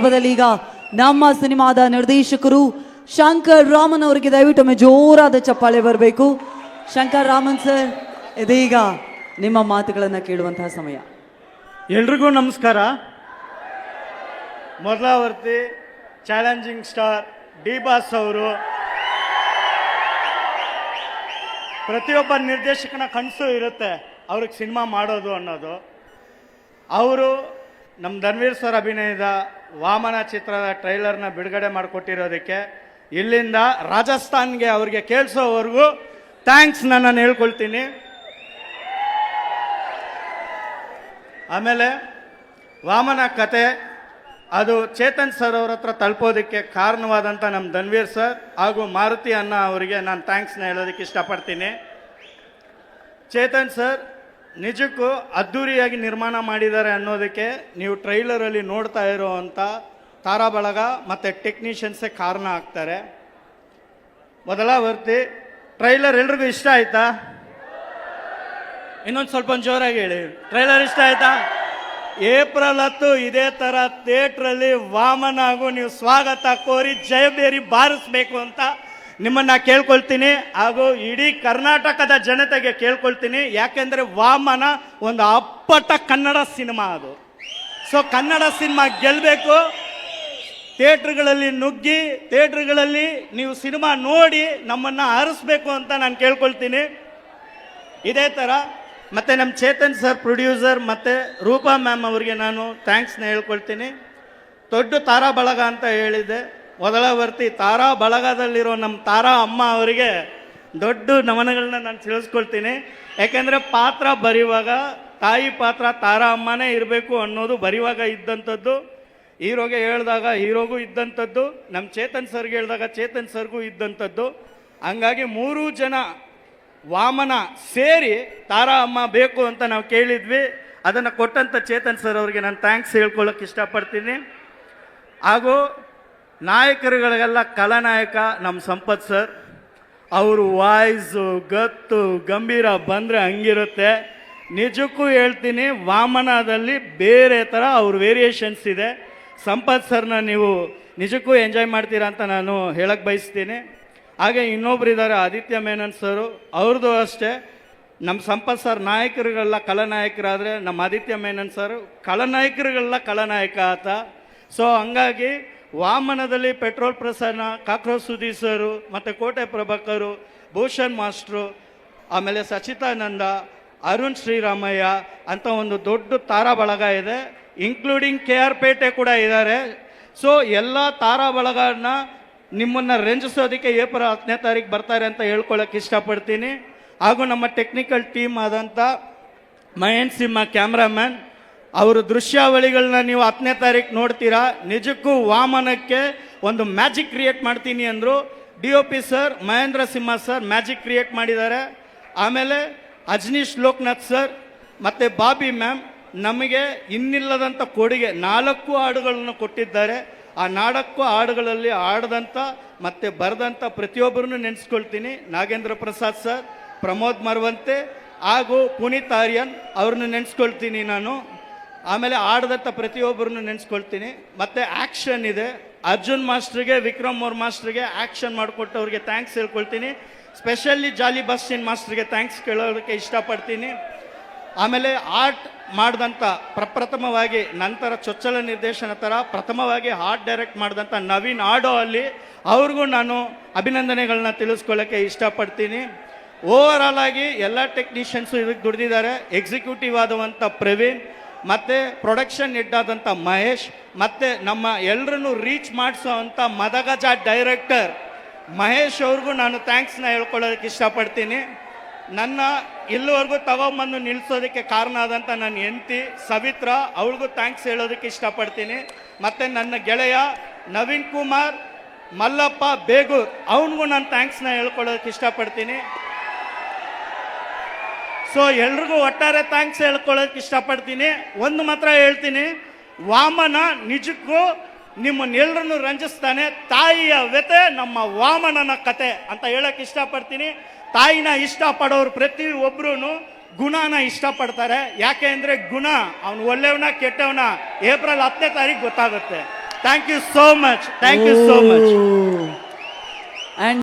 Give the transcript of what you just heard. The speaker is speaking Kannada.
ಸಂದರ್ಭದಲ್ಲಿ ಈಗ ನಮ್ಮ ಸಿನಿಮಾದ ನಿರ್ದೇಶಕರು ಶಂಕರ್ ರಾಮನ್ ಅವರಿಗೆ ದಯವಿಟ್ಟು ಜೋರಾದ ಚಪ್ಪಾಳೆ ಬರಬೇಕು. ಶಂಕರ್ ರಾಮನ್ ಸರ್, ಇದೀಗ ನಿಮ್ಮ ಮಾತುಗಳನ್ನ ಕೇಳುವಂತಹ ಸಮಯ. ಎಲ್ರಿಗೂ ನಮಸ್ಕಾರ. ಮೊದಲಾವರ್ತಿ ಚಾಲೆಂಜಿಂಗ್ ಸ್ಟಾರ್ ಡಿ ಬಾಸ್ ಅವರು ಪ್ರತಿಯೊಬ್ಬ ನಿರ್ದೇಶಕನ ಕನಸು ಇರುತ್ತೆ ಅವ್ರಿಗೆ ಸಿನಿಮಾ ಮಾಡೋದು ಅನ್ನೋದು. ಅವರು ನಮ್ಮ ಧನ್ವೀರ್ ಸರ್ ಅಭಿನಯದ ವಾಮನ ಚಿತ್ರದ ಟ್ರೈಲರ್ನ ಬಿಡುಗಡೆ ಮಾಡಿಕೊಟ್ಟಿರೋದಕ್ಕೆ ಇಲ್ಲಿಂದ ರಾಜಸ್ಥಾನ್ಗೆ ಅವ್ರಿಗೆ ಕೇಳಿಸೋವರೆಗೂ ಥ್ಯಾಂಕ್ಸ್ ನಾನು ಹೇಳ್ಕೊಳ್ತೀನಿ. ಆಮೇಲೆ ವಾಮನ ಕತೆ, ಅದು ಚೇತನ್ ಸರ್ ಅವ್ರ ಹತ್ರ ತಲುಪೋದಕ್ಕೆ ಕಾರಣವಾದಂಥ ನಮ್ಮ ಧನ್ವೀರ್ ಸರ್ ಹಾಗೂ ಮಾರುತಿ ಅನ್ನ ಅವರಿಗೆ ನಾನು ಥ್ಯಾಂಕ್ಸ್ನ ಹೇಳೋದಕ್ಕೆ ಇಷ್ಟಪಡ್ತೀನಿ. ಚೇತನ್ ಸರ್ ನಿಜಕ್ಕೂ ಅದ್ಧೂರಿಯಾಗಿ ನಿರ್ಮಾಣ ಮಾಡಿದ್ದಾರೆ ಅನ್ನೋದಕ್ಕೆ ನೀವು ಟ್ರೈಲರಲ್ಲಿ ನೋಡ್ತಾ ಇರೋವಂಥ ತಾರಾ ಬಳಗ ಮತ್ತು ಟೆಕ್ನಿಷಿಯನ್ಸೇ ಕಾರಣ ಆಗ್ತಾರೆ. ಮೊದಲಾವರ್ತಿ ಟ್ರೈಲರ್ ಎಲ್ರಿಗೂ ಇಷ್ಟ ಆಯ್ತಾ? ಇನ್ನೊಂದು ಸ್ವಲ್ಪ ಜೋರಾಗಿ ಹೇಳಿ. ಟ್ರೈಲರ್ ಇಷ್ಟ ಆಯ್ತಾ? ಏಪ್ರಿಲ್ ಹತ್ತು ಇದೇ ತರ ಥಿಯೇಟ್ರಲ್ಲಿ ವಾಮನ ಹಾಗೂ ನೀವು ಸ್ವಾಗತ ಕೋರಿ ಜಯಬೇರಿ ಬಾರಿಸ್ಬೇಕು ಅಂತ ನಿಮ್ಮನ್ನ ಕೇಳ್ಕೊಳ್ತೀನಿ ಹಾಗೂ ಇಡೀ ಕರ್ನಾಟಕದ ಜನತೆಗೆ ಕೇಳ್ಕೊಳ್ತೀನಿ. ಯಾಕೆಂದ್ರೆ ವಾಮನ ಒಂದು ಅಪ್ಪಟ ಕನ್ನಡ ಸಿನಿಮಾ ಅದು. ಸೊ ಕನ್ನಡ ಸಿನಿಮಾ ಗೆಲ್ಲಬೇಕು ಥಿಯೇಟ್ರ್ಗಳಲ್ಲಿ ನುಗ್ಗಿ, ಥಿಯೇಟ್ರ್ಗಳಲ್ಲಿ ನೀವು ಸಿನಿಮಾ ನೋಡಿ ನಮ್ಮನ್ನು ಹರಿಸ್ಬೇಕು ಅಂತ ನಾನು ಕೇಳ್ಕೊಳ್ತೀನಿ. ಇದೇ ಥರ ಮತ್ತೆ ನಮ್ಮ ಚೇತನ್ ಸರ್ ಪ್ರೊಡ್ಯೂಸರ್ ಮತ್ತೆ ರೂಪಾ ಮ್ಯಾಮ್ ಅವರಿಗೆ ನಾನು ಥ್ಯಾಂಕ್ಸ್ನ ಹೇಳ್ಕೊಳ್ತೀನಿ. ದೊಡ್ಡ ತಾರಾ ಬಳಗ ಅಂತ ಹೇಳಿದೆ ಮೊದಲ ವರ್ತಿ, ತಾರಾ ಬಳಗದಲ್ಲಿರೋ ನಮ್ಮ ತಾರಾ ಅಮ್ಮ ಅವರಿಗೆ ದೊಡ್ಡ ನಮನಗಳನ್ನ ನಾನು ತಿಳಿಸ್ಕೊಳ್ತೀನಿ. ಯಾಕೆಂದರೆ ಪಾತ್ರ ಬರೆಯುವಾಗ ತಾಯಿ ಪಾತ್ರ ತಾರಾ ಅಮ್ಮನೇ ಇರಬೇಕು ಅನ್ನೋದು ಬರೆಯುವಾಗ ಇದ್ದಂಥದ್ದು. ಹೀರೋಗೆ ಹೇಳಿದಾಗ ಹೀರೋಗೂ ಇದ್ದಂಥದ್ದು ನಮ್ಮ ಚೇತನ್ ಸರ್ಗೆ ಹೇಳಿದಾಗ ಚೇತನ್ ಸರ್ಗೂ ಇದ್ದಂಥದ್ದು. ಹಂಗಾಗಿ ಮೂರೂ ಜನ ವಾಮನ ಸೇರಿ ತಾರಾ ಅಮ್ಮ ಬೇಕು ಅಂತ ನಾವು ಕೇಳಿದ್ವಿ. ಅದನ್ನು ಕೊಟ್ಟಂಥ ಚೇತನ್ ಸರ್ ಅವರಿಗೆ ನಾನು ಥ್ಯಾಂಕ್ಸ್ ಹೇಳ್ಕೊಳ್ಳೋಕೆ ಇಷ್ಟಪಡ್ತೀನಿ. ಹಾಗೂ ನಾಯಕರುಗಳಿಗೆಲ್ಲ ಕಲಾನಾಯಕ ನಮ್ಮ ಸಂಪತ್ ಸರ್. ಅವರು ವಾಯ್ಸು, ಗತ್ತು, ಗಂಭೀರ ಬಂದರೆ ಹಂಗಿರುತ್ತೆ. ನಿಜಕ್ಕೂ ಹೇಳ್ತೀನಿ, ವಾಮನದಲ್ಲಿ ಬೇರೆ ಥರ ಅವ್ರ ವೇರಿಯೇಷನ್ಸ್ ಇದೆ. ಸಂಪತ್ ಸರ್ನ ನೀವು ನಿಜಕ್ಕೂ ಎಂಜಾಯ್ ಮಾಡ್ತೀರಾ ಅಂತ ನಾನು ಹೇಳಕ್ಕೆ ಬಯಸ್ತೀನಿ. ಹಾಗೆ ಇನ್ನೊಬ್ರು ಇದ್ದಾರೆ ಆದಿತ್ಯ ಮೇನನ್ ಸರು. ಅವ್ರದ್ದು ಅಷ್ಟೇ. ನಮ್ಮ ಸಂಪತ್ ಸರ್ ನಾಯಕರುಗಳೆಲ್ಲ ಕಲಾನಾಯಕರಾದರೆ ನಮ್ಮ ಆದಿತ್ಯ ಮೇನನ್ ಸರು. ಕಲಾನಾಯಕರುಗಳೆಲ್ಲ ಕಲಾನಾಯಕ ಆತ. ಸೊ ಹಂಗಾಗಿ ವಾಮನದಲ್ಲಿ ಪೆಟ್ರೋಲ್ ಪ್ರಸನ್ನ, ಕಾಕ್ರೋಚ್ ಸುಧೀಸರು ಸರು ಮತ್ತು ಕೋಟೆ ಪ್ರಭಾಕರು, ಭೂಷಣ್ ಮಾಸ್ಟ್ರು, ಆಮೇಲೆ ಸಚಿತಾನಂದ, ಅರುಣ್ ಶ್ರೀರಾಮಯ್ಯ ಅಂತ ಒಂದು ದೊಡ್ಡ ತಾರಾ ಬಳಗ ಇದೆ ಇನ್ಕ್ಲೂಡಿಂಗ್ ಕೆ ಆರ್ ಪೇಟೆ ಕೂಡ ಇದ್ದಾರೆ. ಸೊ ಎಲ್ಲ ತಾರಾ ಬಳಗನ ನಿಮ್ಮನ್ನು ರಂಜಿಸೋದಕ್ಕೆ ಏಪ್ರಿಲ್ ಹತ್ತನೇ ತಾರೀಕು ಬರ್ತಾರೆ ಅಂತ ಹೇಳ್ಕೊಳ್ಳೋಕೆ ಇಷ್ಟಪಡ್ತೀನಿ. ಹಾಗೂ ನಮ್ಮ ಟೆಕ್ನಿಕಲ್ ಟೀಮ್ ಆದಂಥ ಮಯನ್ ಸಿಂಹ ಕ್ಯಾಮ್ರಾಮ್ಯಾನ್ ಅವರು ದೃಶ್ಯಾವಳಿಗಳನ್ನ ನೀವು ಹತ್ತನೇ ತಾರೀಕು ನೋಡ್ತೀರಾ. ನಿಜಕ್ಕೂ ವಾಮನಕ್ಕೆ ಒಂದು ಮ್ಯಾಜಿಕ್ ಕ್ರಿಯೇಟ್ ಮಾಡ್ತೀನಿ ಅಂದರು. D O P sir, Mahendra Simha sir magic create ಮಾಡಿದ್ದಾರೆ. ಆಮೇಲೆ ಅಜನೀಶ್ ಲೋಕನಾಥ್ ಸರ್ ಮತ್ತು ಬಾಬಿ ಮ್ಯಾಮ್ ನಮಗೆ ಇನ್ನಿಲ್ಲದಂಥ ಕೊಡುಗೆ ನಾಲ್ಕು ಹಾಡುಗಳನ್ನು ಕೊಟ್ಟಿದ್ದಾರೆ. ಆ ನಾಲ್ಕು ಹಾಡುಗಳಲ್ಲಿ ಆಡದಂಥ ಮತ್ತು ಬರೆದಂಥ ಪ್ರತಿಯೊಬ್ಬರನ್ನು ನೆನೆಸ್ಕೊಳ್ತೀನಿ. ನಾಗೇಂದ್ರ ಪ್ರಸಾದ್ ಸರ್, ಪ್ರಮೋದ್ ಮರವಂತೆ ಹಾಗೂ ಪುನೀತ್ ಆರ್ಯನ್ ಅವ್ರನ್ನ ನೆನೆಸ್ಕೊಳ್ತೀನಿ ನಾನು. ಆಮೇಲೆ ಆಡದತ್ತ ಪ್ರತಿಯೊಬ್ಬರನ್ನು ನೆನೆಸ್ಕೊಳ್ತೀನಿ. ಮತ್ತು ಆ್ಯಕ್ಷನ್ ಇದೆ. ಅರ್ಜುನ್ ಮಾಸ್ಟ್ರಿಗೆ, ವಿಕ್ರಮ್ ಅವ್ರ ಮಾಸ್ಟ್ರಿಗೆ ಆ್ಯಕ್ಷನ್ ಮಾಡಿಕೊಟ್ಟವ್ರಿಗೆ ಥ್ಯಾಂಕ್ಸ್ ಹೇಳ್ಕೊಳ್ತೀನಿ. ಸ್ಪೆಷಲಿ ಜಾಲಿ ಬಸ್ಸಿನ್ ಮಾಸ್ಟ್ರಿಗೆ ಥ್ಯಾಂಕ್ಸ್ ಕೇಳೋದಕ್ಕೆ ಇಷ್ಟಪಡ್ತೀನಿ. ಆಮೇಲೆ ಆರ್ಟ್ ಮಾಡಿದಂಥ ಪ್ರಪ್ರಥಮವಾಗಿ ನಂತರ ಚೊಚ್ಚಲ ನಿರ್ದೇಶನ ಥರ ಪ್ರಥಮವಾಗಿ ಆರ್ಟ್ ಡೈರೆಕ್ಟ್ ಮಾಡಿದಂಥ ನವೀನ್ ಆಡೋ ಅಲ್ಲಿ ಅವ್ರಿಗೂ ನಾನು ಅಭಿನಂದನೆಗಳನ್ನ ತಿಳಿಸ್ಕೊಳ್ಳೋಕ್ಕೆ ಇಷ್ಟಪಡ್ತೀನಿ. ಓವರ್ ಆಲ್ ಆಗಿ ಎಲ್ಲ ಟೆಕ್ನಿಷಿಯನ್ಸು ಇದಕ್ಕೆ ದುಡಿದಿದ್ದಾರೆ. ಎಕ್ಸಿಕ್ಯೂಟಿವ್ ಆದವಂಥ ಪ್ರವೀಣ್. ಮತ್ತು ಪ್ರೊಡಕ್ಷನ್ ಹೆಡ್ ಆದಂಥ ಮಹೇಶ್, ಮತ್ತು ನಮ್ಮ ಎಲ್ಲರನ್ನು ರೀಚ್ ಮಾಡಿಸೋ ಅಂಥ ಮದಗಜ ಡೈರೆಕ್ಟರ್ ಮಹೇಶ್ ಅವ್ರಿಗೂ ನಾನು ಥ್ಯಾಂಕ್ಸ್ನ ಹೇಳ್ಕೊಳ್ಳೋದಕ್ಕೆ ಇಷ್ಟಪಡ್ತೀನಿ. ನನ್ನ ಇಲ್ಲಿವರೆಗೂ ತಗೊಂಬಂದು ನಿಲ್ಲಿಸೋದಕ್ಕೆ ಕಾರಣ ಆದಂಥ ನನ್ನ ಹೆಂಡತಿ ಸವಿತ್ರ ಅವಳಿಗೂ ಥ್ಯಾಂಕ್ಸ್ ಹೇಳೋದಕ್ಕೆ ಇಷ್ಟಪಡ್ತೀನಿ. ಮತ್ತು ನನ್ನ ಗೆಳೆಯ ನವೀನ್ ಕುಮಾರ್, ಮಲ್ಲಪ್ಪ ಬೇಗೂರ್, ಅವನಿಗೂ ನಾನು ಥ್ಯಾಂಕ್ಸ್ನ ಹೇಳ್ಕೊಳ್ಳೋದಕ್ಕೆ ಇಷ್ಟಪಡ್ತೀನಿ. ಸೊ ಎಲ್ರಿಗೂ ಒಟ್ಟಾರೆ ಥ್ಯಾಂಕ್ಸ್ ಹೇಳ್ಕೊಳ್ಳೋಕೆ ಇಷ್ಟಪಡ್ತೀನಿ. ಒಂದು ಮಾತ್ರ ಹೇಳ್ತೀನಿ. ವಾಮನ ನಿಜಕ್ಕೂ ನಿಮ್ಮನ್ನೆಲ್ಲರನ್ನು ರಂಜಿಸ್ತಾನೆ. ತಾಯಿಯ ವ್ಯತೆ ನಮ್ಮ ವಾಮನನ ಕತೆ ಅಂತ ಹೇಳಕ್ಕೆ ಇಷ್ಟಪಡ್ತೀನಿ. ತಾಯಿನ ಇಷ್ಟಪಡೋರು ಪ್ರತಿ ಒಬ್ರು ಗುಣನ ಇಷ್ಟಪಡ್ತಾರೆ. ಯಾಕೆ ಅಂದರೆ ಗುಣ, ಅವನು ಒಳ್ಳೆಯವನ, ಕೆಟ್ಟವನ ಏಪ್ರಿಲ್ ಹತ್ತನೇ ತಾರೀಕು ಗೊತ್ತಾಗುತ್ತೆ. Thank you so much thank you so much.